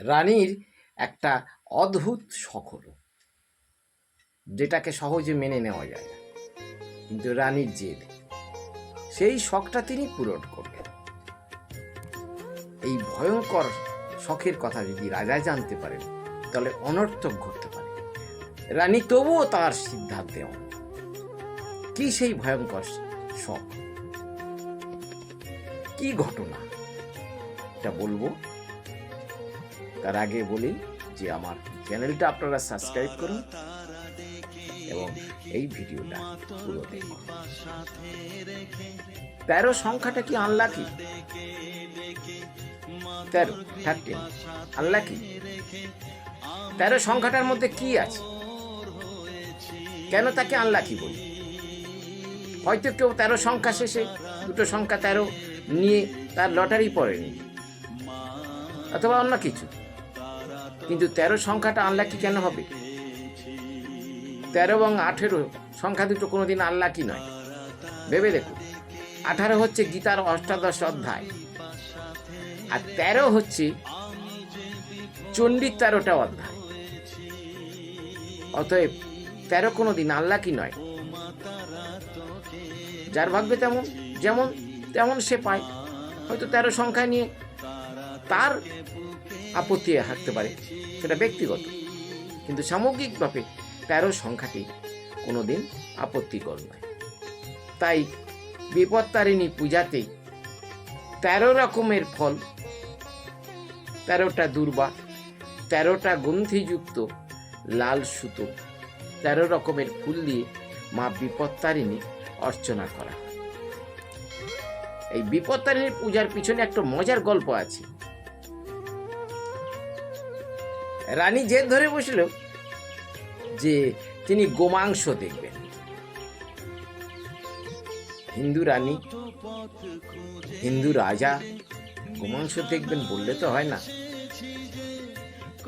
রানীর একটা অদ্ভুত হলো যেটাকে সহজে মেনে নেওয়া যায় না। কিন্তু রানীর জেদ, সেই শখটা তিনি পূরণ করলেন। এই ভয়ঙ্কর শখের কথা যদি রাজা জানতে পারেন, তাহলে অনর্থক ঘটতে পারে। রানী তবুও তার সিদ্ধান্তে। কি সেই ভয়ঙ্কর শখ? কি ঘটনা? এটা বলব। তার আগে বলি যে আমার চ্যানেলটা আপনারা সাবস্ক্রাইব করুন এবং এই ভিডিওটা পুরো তেরো সংখ্যাটা কি আনলাকি তেরো, থার্টিন। আনলাকি তেরো সংখ্যাটার মধ্যে কি আছে? কেন তাকে আনলাকি বলি? হয়তো কেউ তেরো সংখ্যা শেষে দুটো সংখ্যা তেরো নিয়ে তার লটারি পড়েনি, অথবা অন্য কিছু। কিন্তু তেরো সংখ্যাটা আনলাকি কেন হবে? তেরো এবং আঠেরো সংখ্যা দুটো কোনোদিন আনলাকি নয়। ভেবে দেখুন আঠারো হচ্ছে গীতার অষ্টাদশ অধ্যায়, আর তেরো হচ্ছে চণ্ডীর তেরোটা অধ্যায়। অতএব তেরো কোনো দিন আল্লাহ কি নয়। যার ভাগ্যে তেমন, যেমন, তেমন সে পায়। হয়তো তেরো সংখ্যা নিয়ে তার আপত্তি থাকতে পারে, সেটা ব্যক্তিগত। কিন্তু সামগ্রিকভাবে তেরো সংখ্যাটি কোনোদিন আপত্তিকর নয়। তাই বিপত্তারিণী পূজাতে তেরো রকমের ফল, তেরোটা দুর্বা, তেরোটা গ্রন্থিযুক্ত লাল সুতো, তেরো রকমের ফুল দিয়ে মা বিপত্তারিণী অর্চনা করা এই বিপত্তারিণী পূজার পিছনে একটা মজার গল্প আছে। রানী জেদ ধরে বসল যে তিনি গোমাংস দেখবেন। হিন্দু রানী, হিন্দু রাজা গোমাংস দেখবেন বললে তো হয় না।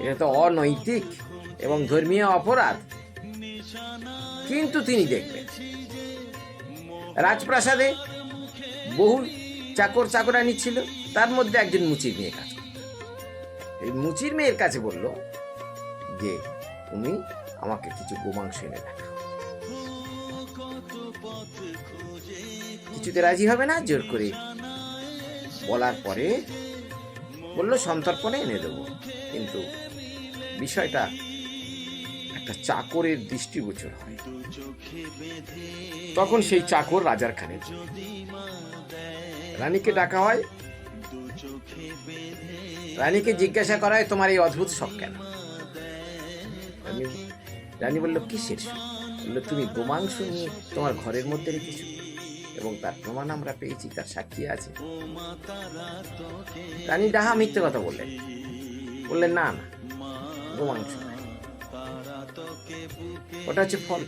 এটা তো অনৈতিক এবং ধর্মীয় অপরাধ। কিন্তু তিনি দেখবেন, রাজপ্রাসাদে বহু চাকর চাকরানি ছিল, তার মধ্যে একজন মুচির মেয়ে করত। এই মুচির মেয়ের কাছে বলল যে তুমি আমাকে কিছু গোমাংস এনে কিছুতে রাজি হবে না? জোর করে বলার পরে বলল, সন্তর্পণে এনে দেবো। কিন্তু বিষয়টা একটা চাকরের দৃষ্টিগোচর হয়। তখন সেই চাকর রাজার খানে রানীকে ডাকা হয়। রানীকে জিজ্ঞাসা করা হয়, তোমার এই অদ্ভুত শখ কেন? রানী রানী বলল, কিসের শখ বলল, তুমি গোমাংস নিয়ে তোমার ঘরের মধ্যে রেখেছো এবং তার প্রমাণ আমরা পেয়েছি, তার সাক্ষী আছে। রানী ডাহা মিথ্যে কথা বললেন। বললেন, না না গোমাংস ওটা হচ্ছে ফল।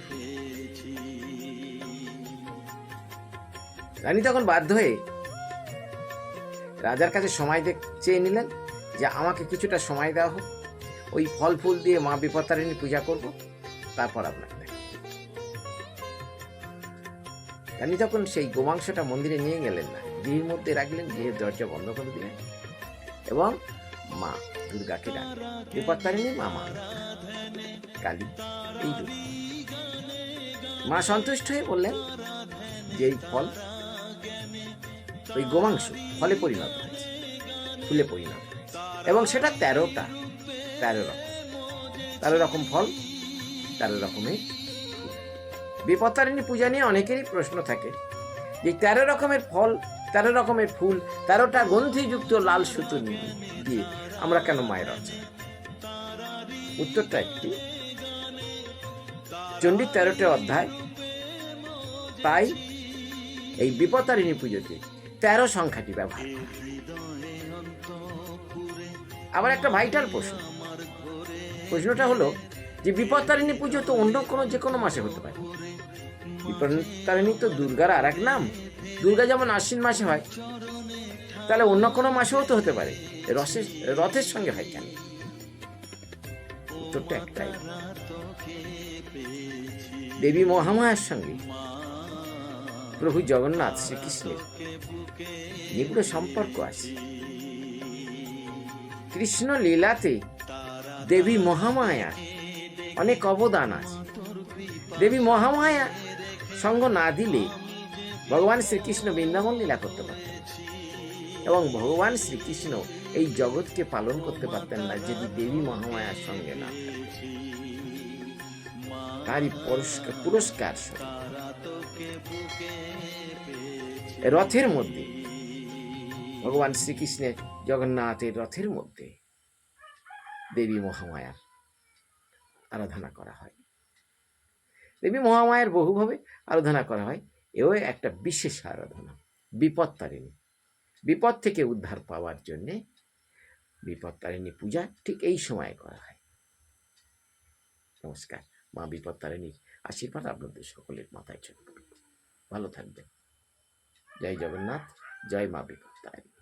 রানী তখন বাধ্য হয়ে রাজার কাছে সময় চেয়ে নিলেন যে আমাকে কিছুটা সময় দেওয়া হোক। ওই ফল ফুল দিয়ে মা বিপত্তারিণী পূজা করব, তারপর আপনাকে। রানী তখন সেই গোমাংসটা মন্দিরে নিয়ে গেলেন না গৃহের মধ্যে রাখলেন, গৃহের দরজা বন্ধ করে দিলেন এবং মা দুর্গাকে ডাকলেন। মা মা কালী, এই মা সন্তুষ্ট হয়ে বললেন, যে এই ফল, ওই গোমাংস ফলে পরিণত হয়েছে, ফুলে পরিণত এবং সেটা তেরোটা তেরো রকম তেরো রকম ফল, তেরো রকমের বিপত্তারিণী পূজা নিয়ে অনেকেরই প্রশ্ন থাকে যে তেরো রকমের ফল, তেরো রকমের ফুল, তেরোটা গন্ধিযুক্ত লাল সুতো দিয়ে আমরা কেন মায়ের অর্চনা উত্তরটা একটি। চণ্ডীর তেরোটা অধ্যায়। তাই এই বিপত্তারিণী পুজোতে তেরো সংখ্যাটি ব্যবহার আবার একটা ভাইটাল প্রশ্ন। প্রশ্নটা হলো যে বিপত্তারিণী পুজো তো অন্য কোনো যে কোনো মাসে হতে পারে। বিপত্তারিণী তো দুর্গার আর এক নাম। দুর্গা যেমন আশ্বিন মাসে হয়, তাহলে অন্য কোনো মাসেও তো হতে পারে। রসের, রথের সঙ্গে হয় কেন? উত্তরটা একটাই। দেবী মহামায়ার সঙ্গে প্রভু জগন্নাথ শ্রীকৃষ্ণের নিবিড় সম্পর্ক আছে। কৃষ্ণ লীলাতে দেবী মহামায়া। অনেক অবদান আছে। দেবী মহামায়া সঙ্গ না দিলে ভগবান শ্রীকৃষ্ণ বৃন্দাবন লীলা করতে পারতেন এবং ভগবান শ্রীকৃষ্ণ এই জগৎকে পালন করতে পারতেন না যদি দেবী মহামায়ার সঙ্গে না তারই পুরস্কার পুরস্কার রথের মধ্যে, ভগবান শ্রীকৃষ্ণের জগন্নাথের রথের মধ্যে দেবী মহামায়ার আরাধনা করা হয়। দেবী মহামায়ার বহুভাবে আরাধনা করা হয়। এও একটা বিশেষ আরাধনা বিপদ তারিণী বিপদ থেকে উদ্ধার পাওয়ার জন্যে বিপদ তারিণী পূজা ঠিক এই সময়ে করা হয়। নমস্কার, মা বিপদ তারিণীর আশীর্বাদ আপনাদের সকলের মাথায় চলবে ভালো থাকবেন। জয় জগন্নাথ, জয় মা বিপদ তারিণী